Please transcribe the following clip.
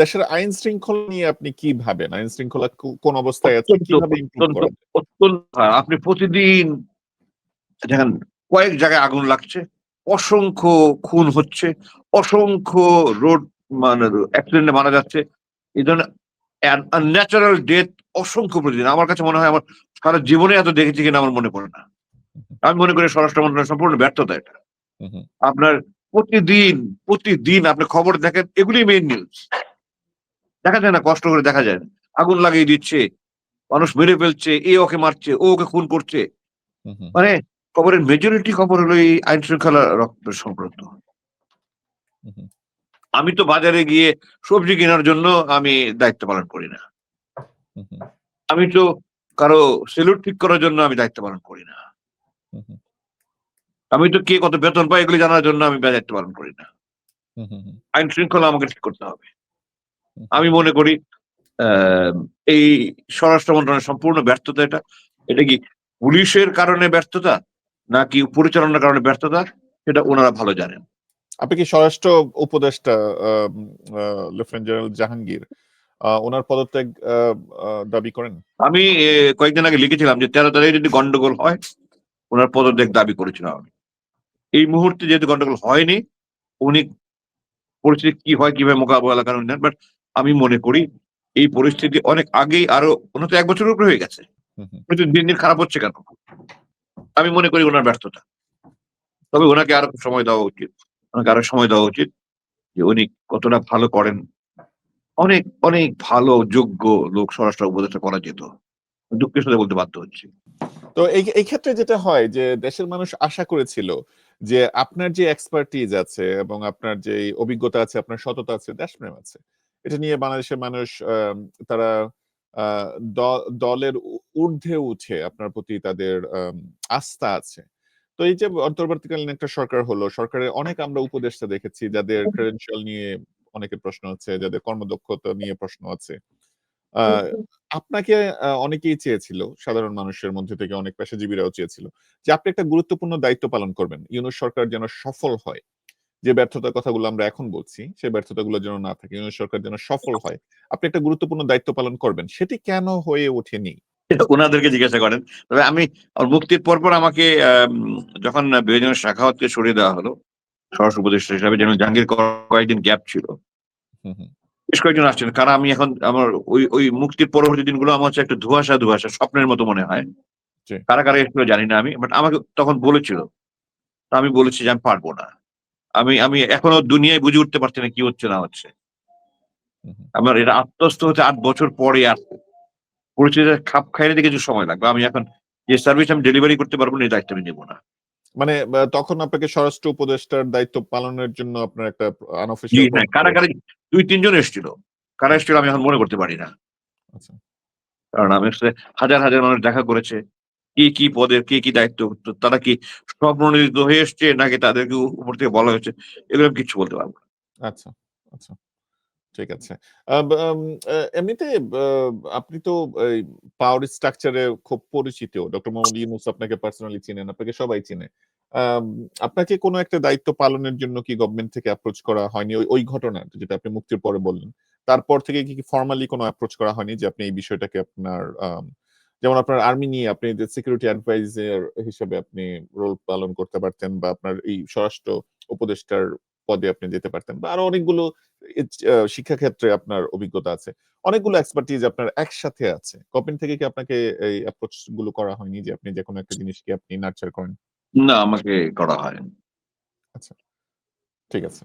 দেশের আইন শৃঙ্খলা নিয়ে আপনি কি ভাবেন? আইন শৃঙ্খলা কোন অবস্থায় আছে? কীভাবে হ্যাঁ, আপনি প্রতিদিন দেখেন কয়েক জায়গায় আগুন লাগছে, অসংখ্য খুন হচ্ছে, অসংখ্য রোড মানে অ্যাক্সিডেন্টে মারা যাচ্ছে। এই ধরনের অ্যান আনন্যাচারাল ডেথ অসংখ্য প্রতিদিন। আমার কাছে মনে হয় আমার সারা জীবনে এত দেখেছি কিনা আমার মনে পড়ে না। আমি মনে করি স্বরাষ্ট্র মন্ত্রণালয়ের সম্পূর্ণ ব্যর্থতা এটা। আপনার প্রতিদিন, প্রতিদিন আপনি খবর দেখেন এগুলোই মেইন নিউজ। দেখা যায় না কষ্ট করে দেখা যায় না। আগুন লাগিয়ে দিচ্ছে, মানুষ মেরে ফেলছে, এ ওকে মারছে, ও ওকে খুন করছে। মানে খবরের মেজরিটি খবর হলো এই আইন শৃঙ্খলা রক্ত সংক্রান্ত। আমি তো বাজারে গিয়ে সবজি কেনার জন্য আমি দায়িত্ব পালন করি না। আমি তো কারও সেলুট ঠিক করার জন্য আমি দায়িত্ব পালন করি না। আমি তো কে কত বেতন পাই এগুলি জানার জন্য আমি দায়িত্ব পালন করি না। আইন শৃঙ্খলা আমাকে ঠিক করতে হবে। আমি মনে করি এই স্বরাষ্ট্র মন্ত্রণালয়ের সম্পূর্ণ ব্যর্থতা এটা। এটা কি পুলিশের কারণে ব্যর্থতা? নাকি পরিচালনার কারণে ব্যর্থতা? সেটা ওনারা ভালো জানেন। আপনি কি স্বরাষ্ট্র উপদেষ্টা লেফটেন্যান্ট জেনারেল জাহাঙ্গীর আ উনার পদত্যাগ দাবি করেন? আমি কয়েকদিন আগে লিখেছিলাম যে ১৩ তারিখে যদি গন্ডগোল হয়, ওনার পদত্যাগ দাবি করেছিলাম আমি। এই মুহূর্তে যেহেতু গন্ডগোল হয়নি, উনি পরিস্থিতি কি হয় কীভাবে মোকাবেলা করেন। বাট আমি মনে করি এই পরিস্থিতি অনেক আগেই আরও উনি তো ১ বছরের উপরে হয়ে গেছে। দিন, দিন খারাপ হচ্ছে কেন? আমি মনে করি ওনার ব্যর্থতা। তবে ওনাকে আরও সময় দেওয়া উচিত। উনাকে আরও সময় দেওয়া উচিত যে উনি কতটা ভালো করেন। অনেক, অনেক ভালো যোগ্য লোক স্বরাষ্ট্র উপদেষ্টা করা যেত। দুঃখের সাথে বলতে বাধ্য হচ্ছি। তো এই এই ক্ষেত্রে যেটা হয় যে দেশের মানুষ আশা করেছিল যে আপনার যে এক্সপার্টিজ আছে এবং আপনার যে অভিজ্ঞতা আছে, আপনার সততা আছে, দেশপ্রেম আছে। এটা নিয়ে বাংলাদেশের মানুষ তারা দলের ঊর্ধ্বে উঠে আপনার প্রতি তাদের আস্থা আছে। তো এই যে অন্তর্বর্তীকালীন একটা সরকার হলো, সরকারের অনেক আমরা উপদেষ্টা দেখেছি যাদের ক্রেডেনশিয়াল নিয়ে অনেকের প্রশ্ন আছে, যাদের কর্মদক্ষতা নিয়ে প্রশ্ন আছে। আপনাকে অনেকেই চেয়েছিল, সাধারণ মানুষের মধ্যে থেকে অনেক পেশাজীবীরাও চেয়েছিল যে আপনি একটা গুরুত্বপূর্ণ দায়িত্ব পালন করবেন। ইউনূস সরকার যেন সফল হয়। যে ব্যর্থতার কথাগুলো আমরা এখন বলছি, সেই ব্যর্থতাগুলো যেন না থাকে। সরকার যেন সফল হয়। আপনি একটা গুরুত্বপূর্ণ দায়িত্ব পালন করবেন। সেটি কেন হয়ে ওঠেনি? ওনাদেরকে জিজ্ঞাসা করেন। তবে আমি মুক্তির পরপর আমাকে আম যখন ব্রিগেডিয়ার শাখাওয়াতকে সরিয়ে দেওয়া হলো, স্বরাষ্ট্র উপদেষ্টা হিসাবে জেনারেল জাহাঙ্গীর কয়েকদিন গ্যাপ ছিল। বেশ কয়েকজন আসছেন। কারণ আমি এখন আমার ওই, ওই মুক্তির পরবর্তী দিনগুলো আমার হচ্ছে একটা ধুয়াশা ধুয়াশা স্বপ্নের মতো মনে হয়। কারা, কারা এসেছিল জানি না আমি। বাট আমাকে তখন বলেছিল। তো আমি বলেছি যে আমি পারব না। আমি আমি এখনও দুনিয়ায় বুঝে উঠতে পারছি না কি হচ্ছে না হচ্ছে। আমার এটা আত্মস্থ হতে আট বছর পরে আসছে। পরিস্থিতিতে খাপ খাইয়ে নিতে কিছু সময় লাগবে। আমি এখন যে সার্ভিস আমি ডেলিভারি করতে পারব না এই দায়িত্ব আমি নেব না। মানে তখন আপনাকে স্বরাষ্ট্র উপদেষ্টার দায়িত্ব পালনের জন্য আপনার একটা জি, আনঅফিশিয়াল হ্যাঁ, কারা, কারা ২-৩ জন এসেছিল। কারা এসেছিল আমি এখন মনে করতে পারি না। আচ্ছা। কারণ আমি হাজার, হাজার মানুষ দেখা করেছে। কি, কি পদের কি, কি দায়িত্ব তারা কি স্বপ্রণোদিত হয়ে এসছে নাকি তাদেরকে উপর থেকে বলা হয়েছে এগুলো কিচ্ছু বলতে পারব। আচ্ছা, আচ্ছা। ঠিক আছে। এমনিতে আপনি তো পাওয়ার স্ট্রাকচারে খুব পরিচিত। ডক্টর মোহাম্মদ ইউনূস আপনাকে পার্সোনালি চিনেন, আপনাকে সবাই চিনে। আপনাকে কোন একটা দায়িত্ব পালনের জন্য কি গভর্নমেন্ট থেকে অ্যাপ্রোচ করা হয়নি? ওই, ঘটনার যেটা আপনি মুক্তির পরে বললেন। তারপর থেকে কি ফর্মালি কোনো অ্যাপ্রোচ করা হয়নি যে আপনি এই বিষয়টাকে আপনার যেমন আপনার আর্মি নিয়ে আপনি যে সিকিউরিটি অ্যাডভাইজার হিসেবে আপনি রোল পালন করতে পারতেন বা আপনার এই স্বরাষ্ট্র উপদেষ্টার পদে আপনি যেতে পারতেন বা আরও অনেকগুলো ইচ আ শিক্ষা ক্ষেত্রে আপনার অভিজ্ঞতা আছে। অনেকগুলো এক্সপার্টিজ আপনার একসাথে আছে। গভর্নমেন্ট থেকে কি আপনাকে এই অ্যাপ্রোচগুলো করা হয়নি যে আপনি যেকোনো একটা জিনিসকে আপনি নার্চার করেন? না আমাকে করা হয়নি। আচ্ছা। ঠিক আছে।